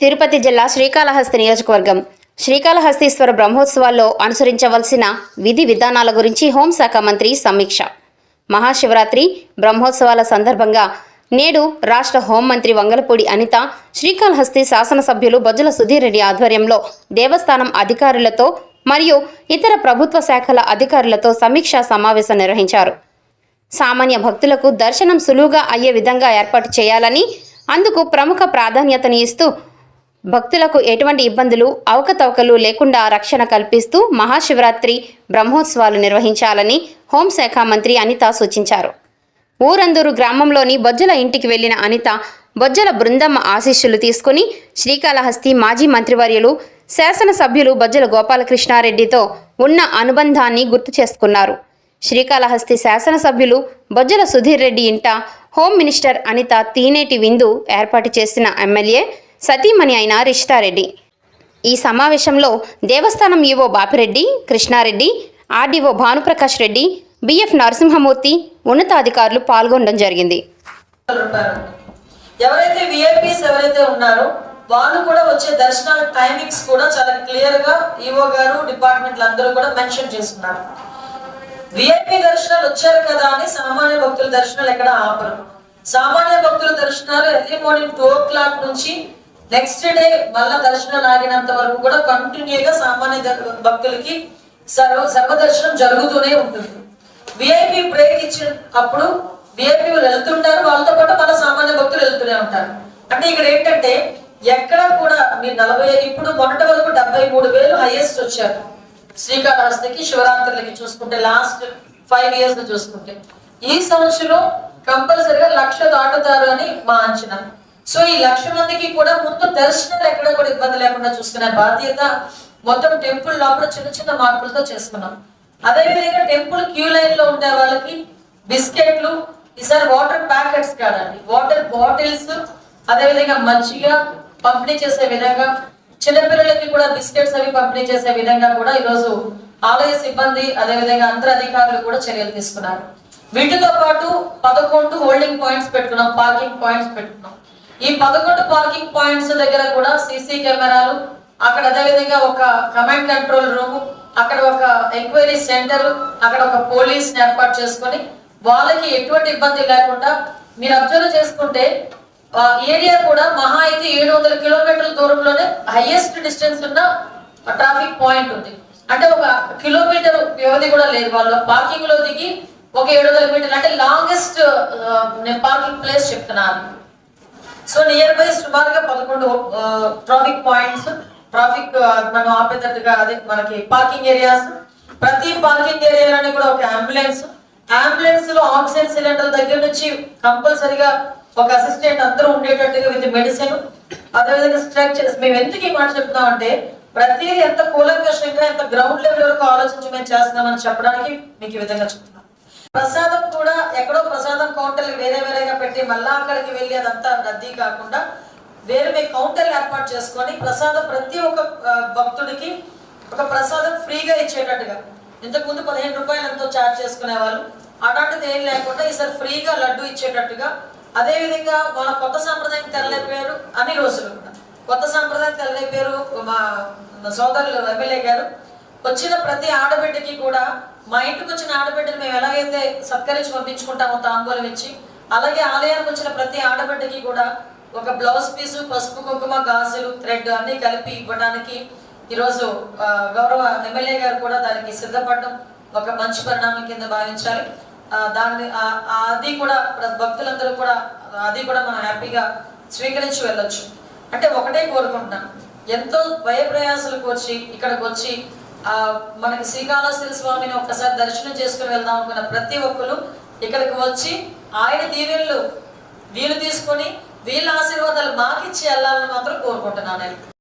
తిరుపతి జిల్లా శ్రీకాళహస్తి నియోజకవర్గం. శ్రీకాళహస్తీశ్వర బ్రహ్మోత్సవాల్లో అనుసరించవలసిన విధి విధానాల గురించి హోంశాఖ మంత్రి సమీక్ష. మహాశివరాత్రి బ్రహ్మోత్సవాల సందర్భంగా నేడు రాష్ట్ర హోంమంత్రి వంగలపూడి అనిత శ్రీకాళహస్తి శాసనసభ్యులు బొజ్జల సుధీర్ రెడ్డి ఆధ్వర్యంలో దేవస్థానం అధికారులతో మరియు ఇతర ప్రభుత్వ శాఖల అధికారులతో సమీక్షా సమావేశం నిర్వహించారు. సామాన్య భక్తులకు దర్శనం సులువుగా అయ్యే విధంగా ఏర్పాటు చేయాలని అందుకు ప్రముఖ ప్రాధాన్యతని ఇస్తూ భక్తులకు ఎటువంటి ఇబ్బందులు అవకతవకలు లేకుండా రక్షణ కల్పిస్తూ మహాశివరాత్రి బ్రహ్మోత్సవాలు నిర్వహించాలని హోంశాఖ మంత్రి అనిత సూచించారు. ఊరందూరు గ్రామంలోని బొజ్జల ఇంటికి వెళ్ళిన అనిత బొజ్జల బృందమ్మ ఆశీస్సులు తీసుకుని శ్రీకాళహస్తి మాజీ మంత్రివర్యులు శాసనసభ్యులు బొజ్జల గోపాలకృష్ణారెడ్డితో ఉన్న అనుబంధాన్ని గుర్తు చేసుకున్నారు. శ్రీకాళహస్తి శాసనసభ్యులు బొజ్జల సుధీర్ రెడ్డి ఇంట హోం మినిస్టర్ అనిత తీనేటి విందు ఏర్పాటు చేసిన ఎమ్మెల్యే సతీమణి అయిన రిషితారెడ్డి. ఈ సమావేశంలో దేవస్థానం EO Bapireddy Krishnareddy RDO Bhanuprakash Reddy BF Narasimhamurthy ఉన్నతాధికారులు పాల్గొనడం జరిగింది. ఎవరైతే విఐపీస్ ఎవరైతే ఉన్నారో వాళ్ళు కూడా వచ్చే దర్శనాల టైమింగ్స్ కూడా చాలా క్లియర్గా ఈవో గారు డిపార్ట్మెంట్లు అందరూ కూడా మెన్షన్ చేస్తున్నారు. విఐపి దర్శనాలు వచ్చారు కదా అని సామాన్య భక్తుల దర్శనాలు ఎక్కడ ఆపరు. సామాన్య భక్తుల దర్శనాలు early morning two o'clock నుంచి నెక్స్ట్ డే మళ్ళా దర్శనం ఆగినంత వరకు కూడా కంటిన్యూగా సామాన్య భక్తులకి సర్వ సర్వదర్శనం జరుగుతూనే ఉంటుంది. విఐపి బ్రేక్ ఇచ్చిన అప్పుడు విఐపి వెళ్తుంటారు. వాళ్ళతో పాటు మళ్ళీ సామాన్య భక్తులు వెళ్తూనే ఉంటారు. అంటే ఇక్కడ ఏంటంటే ఎక్కడ కూడా మీరు నలభై ఇప్పుడు మొన్నటి వరకు డెబ్బై మూడు వేలు హైయెస్ట్ వచ్చారు. శ్రీకాళహస్తికి శివరాత్రులకి చూసుకుంటే లాస్ట్ ఫైవ్ ఇయర్స్ చూసుకుంటే. ఈ సంవత్సరం కంపల్సరిగా లక్ష దాటుతారు అని మా అంచనా. సో ఈ లక్ష మందికి కూడా ముందు దర్శనాలు ఎక్కడ కూడా ఇబ్బంది లేకుండా చూసుకునే బాధ్యత మొత్తం టెంపుల్ లోపల చిన్న చిన్న మార్పులతో చేసుకున్నాం. అదే విధంగా టెంపుల్ క్యూ లైన్లో ఉండే వాళ్ళకి బిస్కెట్లు ఈసారి వాటర్ ప్యాకెట్స్ కాదండి వాటర్ బాటిల్స్ అదే విధంగా మజ్జిగ పంపిణీ చేసే విధంగా చిన్నపిల్లలకి కూడా బిస్కెట్స్ అవి పంపిణీ చేసే విధంగా కూడా ఈరోజు ఆలయ సిబ్బంది అదే విధంగా అందరు అధికారులు కూడా చర్యలు తీసుకున్నారు. వీటితో పాటు పదకొండు హోల్డింగ్ పాయింట్స్ పెట్టుకున్నాం పార్కింగ్ పాయింట్స్ పెట్టుకున్నాం. ఈ పదకొండు పార్కింగ్ పాయింట్స్ దగ్గర కూడా సీసీ కెమెరాలు అక్కడ అదేవిధంగా ఒక కమాండ్ కంట్రోల్ రూమ్ అక్కడ ఒక ఎంక్వైరీ సెంటర్ అక్కడ ఒక పోలీస్ ఏర్పాటు చేసుకొని వాళ్ళకి ఎటువంటి ఇబ్బంది లేకుండా మీరు అబ్జర్వ్ చేసుకుంటే ఏరియా కూడా మహా అయితే ఏడు వందల కిలోమీటర్ల దూరంలోనే హైయెస్ట్ డిస్టెన్స్ ఉన్న ట్రాఫిక్ పాయింట్ ఉంది. అంటే ఒక కిలోమీటర్ వ్యవధి కూడా లేదు. వాళ్ళు పార్కింగ్లో దిగి ఒక ఏడు వందల మీటర్లు అంటే లాంగెస్ట్ నేను పార్కింగ్ ప్లేస్ చెప్తున్నాను. సో నియర్ బై సుమారుగా పదకొండు ట్రాఫిక్ పాయింట్స్ ట్రాఫిక్ మనం ఆపేటట్టుగా అదే మనకి పార్కింగ్ ఏరియాస్ ప్రతి పార్కింగ్ ఏరియాలోని కూడా ఒక అంబులెన్స్ అంబులెన్స్లో ఆక్సిజన్ సిలిండర్ దగ్గర నుంచి కంపల్సరిగా ఒక అసిస్టెంట్ అందరూ ఉండేటట్టుగా విత్ మెడిసిన్ అదేవిధంగా స్ట్రక్చర్స్ మేము ఎందుకు ఈ మాట చెప్తున్నాం అంటే ప్రతిదీ ఎంత కూలంకషంగా ఎంత గ్రౌండ్ లెవెల్ వరకు ఆలోచించి మేము చేస్తున్నామని చెప్పడానికి మీకు ఈ విధంగా చెప్తున్నాం. ప్రసాదం కూడా ఎక్కడో ప్రసాదం కౌంటర్లు వేరే వేరేగా పెట్టి మళ్ళా అక్కడికి వెళ్ళి అదంతా రద్దీ కాకుండా వేరే మీ కౌంటర్లు ఏర్పాటు చేసుకొని ప్రసాదం ప్రతి ఒక్క భక్తుడికి ఒక ప్రసాదం ఫ్రీగా ఇచ్చేటట్టుగా. ఇంతకుముందు పదిహేను రూపాయలు ఎంతో ఛార్జ్ చేసుకునేవాళ్ళు. అలాంటిది ఏం లేకుండా ఈసారి ఫ్రీగా లడ్డు ఇచ్చేటట్టుగా. అదేవిధంగా మన కొత్త సాంప్రదాయం తెరలేపారు అన్ని రోజులు కూడా. కొత్త సాంప్రదాయం తెరలేపారు మా సోదరులు ఎమ్మెల్యే గారు. వచ్చిన ప్రతి ఆడబిడ్డకి కూడా మా ఇంటికి వచ్చిన ఆడబిడ్డను మేము ఎలాగైతే సత్కరించి పంపించుకుంటామో తాంబూలం ఇచ్చి అలాగే ఆలయానికి వచ్చిన ప్రతి ఆడబిడ్డకి కూడా ఒక బ్లౌజ్ పీసు పసుపు కుంకుమ గాజులు థ్రెడ్ అన్ని కలిపి ఇవ్వడానికి ఈరోజు గౌరవ ఎమ్మెల్యే గారు కూడా దానికి సిద్ధపడడం ఒక మంచి పరిణామం కింద భావించాలి. దాన్ని అది కూడా భక్తులందరూ కూడా అది కూడా మనం హ్యాపీగా స్వీకరించి వెళ్ళొచ్చు. అంటే ఒకటే కోరుకుంటున్నాం ఎంతో భయ ప్రయాసాలకు వచ్చి ఇక్కడికి వచ్చి మనకి శ్రీకాళహస్తి స్వామిని ఒక్కసారి దర్శనం చేసుకుని వెళ్దాం అనుకున్న ప్రతి ఒక్కరు ఇక్కడికి వచ్చి ఆయన దీవెనలు వీలు తీసుకొని వీళ్ళ ఆశీర్వాదాలు మాకిచ్చి వెళ్ళాలని మాత్రం కోరుకుంటున్నాను నేను.